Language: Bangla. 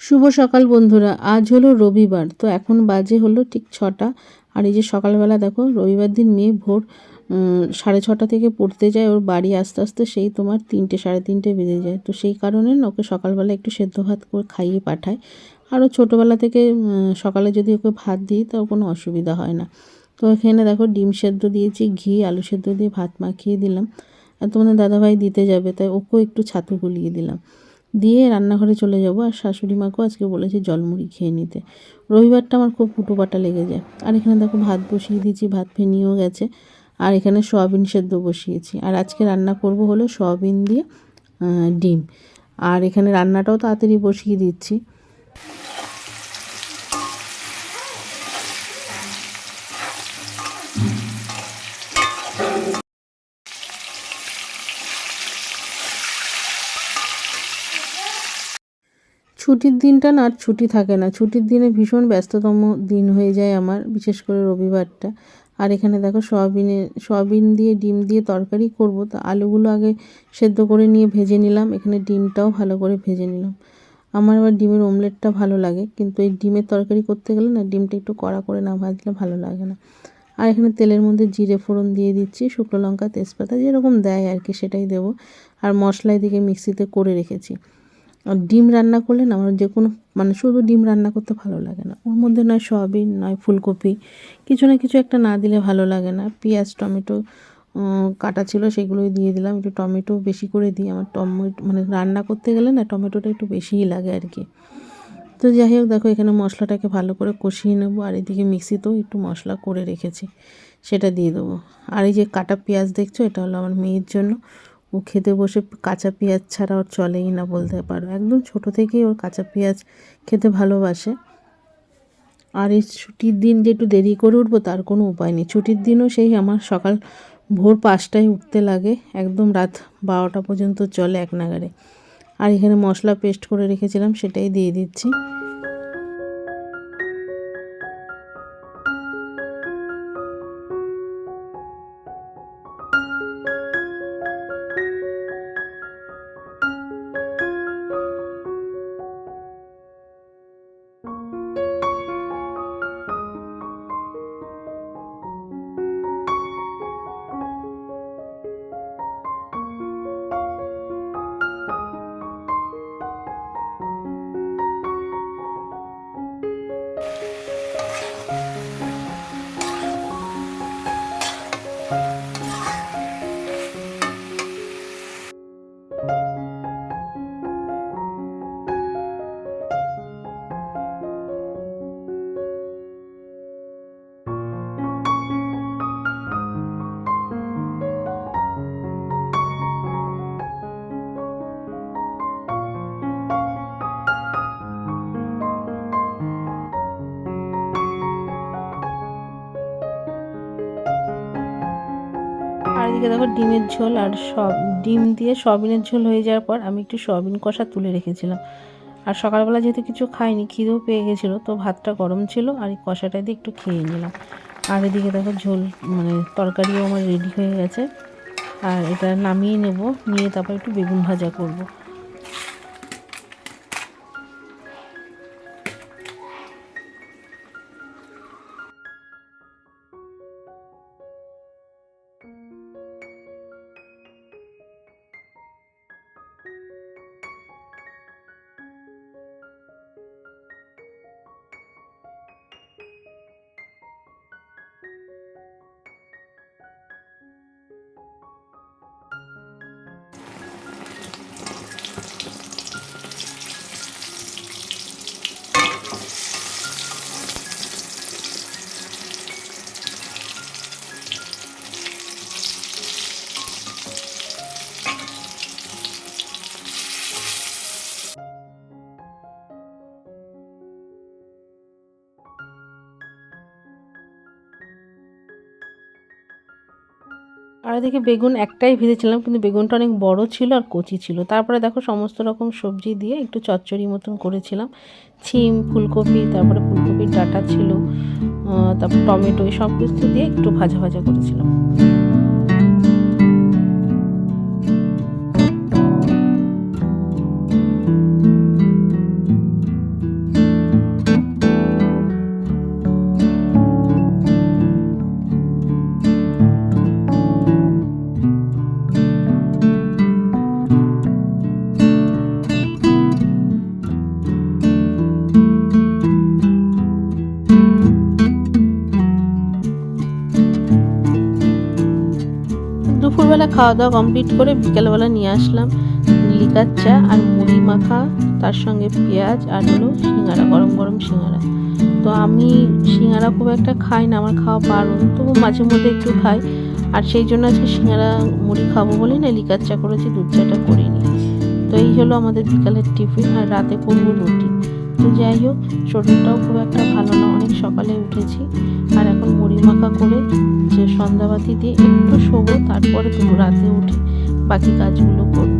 শুভ সকাল বন্ধুরা, আজ হলো রবিবার, তো এখন বাজে হলো ঠিক ছটা। আর এই যে সকালবেলা দেখো, রবিবার দিন মেয়ে ভোর সাড়ে ছটা থেকে পড়তে যায়, ওর বাড়ি আস্তে আস্তে সেই তোমার তিনটে, সাড়ে তিনটে বেজে যায়। তো সেই কারণে না ওকে সকালবেলা একটু সেদ্ধ ভাত করে খাইয়ে পাঠায়। আরও ছোটোবেলা থেকে সকালে যদি ওকে ভাত দিই, তাও কোনো অসুবিধা হয় না। তো এখানে দেখো ডিম সেদ্ধ দিয়েছি, ঘি, আলু সেদ্ধ দিয়ে ভাত মাখিয়ে দিলাম। আর তোমাদের দাদাভাই দিতে যাবে, তাই ওকেও একটু ছাতু গুলিয়ে দিলাম। দিয়ে রান্নাঘরে চলে যাব আর শাশুড়ি মাকেও আজকে বলেছি জলমুড়ি খেয়ে নিতে। রবিবারটা আমার খুব ফুটোপাটা লেগে যায়। আর এখানে দেখো ভাত বসিয়ে দিয়েছি, ভাত ফেনিয়েও গেছে। আর এখানে সয়াবিন সেদ্ধ বসিয়েছি। আর আজকে রান্না করব হলো সয়াবিন দিয়ে ডিম। আর এখানে রান্নাটাও তাড়াতাড়ি বসিয়ে দিচ্ছি। ছুটির দিনটা না আর ছুটি থাকে না। ছুটির দিনে ভীষণ ব্যস্ততম দিন হয়ে যায় আমার, বিশেষ করে রবিবারটা। আর এখানে দেখো সয়াবিনে, সয়াবিন দিয়ে, ডিম দিয়ে তরকারি করব। তো আলুগুলো আগে সেদ্ধ করে নিয়ে ভেজে নিলাম। এখানে ডিমটাও ভালো করে ভেজে নিলাম। আমার আবার ডিমের অমলেটটা ভালো লাগে। কিন্তু এই ডিমের তরকারি করতে গেলে না, ডিমটা একটু কড়া করে না ভাজলে ভালো লাগে না। আর এখানে তেলের মধ্যে জিরে ফোড়ন দিয়ে দিচ্ছি, শুকনো লঙ্কা, তেজপাতা যেরকম দেয় আর কি সেটাই দেবো। আর মশলা এদিকে মিক্সিতে করে রেখেছি। আর ডিম রান্না করলে না আমার যে কোনো মানে শুধু ডিম রান্না করতে ভালো লাগে না। ওর মধ্যে নয় সয়াবিন, নয় ফুলকপি, কিছু না কিছু একটা না দিলে ভালো লাগে না। পেঁয়াজ, টমেটো কাটা ছিল সেগুলোই দিয়ে দিলাম। একটু টমেটো বেশি করে দিই। আমার টমেটো মানে রান্না করতে গেলে না টমেটোটা একটু বেশিই লাগে আর কি। তো যাই হোক, দেখো এখানে মশলাটাকে ভালো করে কষিয়ে নেব। আর এদিকে মিক্সিতেও একটু মশলা করে রেখেছি। সেটা দিয়ে দেবো। আর এই যে কাটা পেঁয়াজ দেখছ, এটা হলো আমার মেয়ের জন্য। ও খেতে বসে কাঁচা পেঁয়াজ ছাড়া ওর চলেই না বলতে পারো। একদম ছোট থেকেই ওর কাঁচা পেঁয়াজ খেতে ভালোবাসে। আর এই ছুটির দিন যে একটু দেরি করে উঠবো তার কোনো উপায় নেই। ছুটির দিনও সেই আমার সকাল ভোর পাঁচটায় উঠতে লাগে। একদম রাত বারোটা পর্যন্ত চলে এক নাগারে আর এখানে মশলা পেস্ট করে রেখেছিলাম সেটাই দিয়ে দিচ্ছি। এদিকে দেখো ডিমের ঝোল আর সব, ডিম দিয়ে সবিনের ঝোল হয়ে যাওয়ার পর আমি একটু সবিন কষা তুলে রেখেছিলাম। আর সকালবেলা যেহেতু কিছু খাইনি, খিদেও পেয়ে গেছিল, তো ভাতটা গরম ছিল আর এই কষাটা দিয়ে একটু খেয়ে নিলাম। আর এদিকে দেখো ঝোল মানে তরকারিও আমার রেডি হয়ে গেছে। আর এটা নামিয়ে নেব, নিয়ে তারপর একটু বেগুন ভাজা করব। আর এদিকে বেগুন একটাই ভেজেছিলাম, কিন্তু বেগুনটা অনেক বড় ছিল আর কচি ছিল। তারপরে দেখো সমস্ত রকম সবজি দিয়ে একটু চচ্চড়ি মতন করেছিলাম। ছিম, ফুলকপি, তারপরে ফুলকপির ডাটা ছিল তারপর টমেটো, এই সব কিছু দিয়ে একটু ভাজা ভাজা করেছিলাম। খাওয়া দাওয়া কমপ্লিট করে বিকেলবেলা নিয়ে আসলাম লিকার চা আর মুড়ি মাখা, তার সঙ্গে পেঁয়াজ আর হলো সিঙ্গারা, গরম গরম সিঙ্গারা। তো আমি সিঙ্গারা খুব একটা খাই না, আমার খাওয়া বারণ, তবু মাঝে মধ্যে একটু খাই। আর সেই জন্য আজকে সিঙ্গারা, মুড়ি খাব বলে না, লিকার চা করেছি, দুধ চাটা করে করিনি তো এই হলো আমাদের বিকালের টিফিন আর রাতে করব রুটি। তো যাই হোক, শরীরটাও খুব একটা ভালো না, অনেক সকালে উঠেছি। মাখা করে যে সন্ধ্যাবাতি দিয়ে একটু শোবো তারপরে রাতে উঠে বাকি কাজগুলো করব।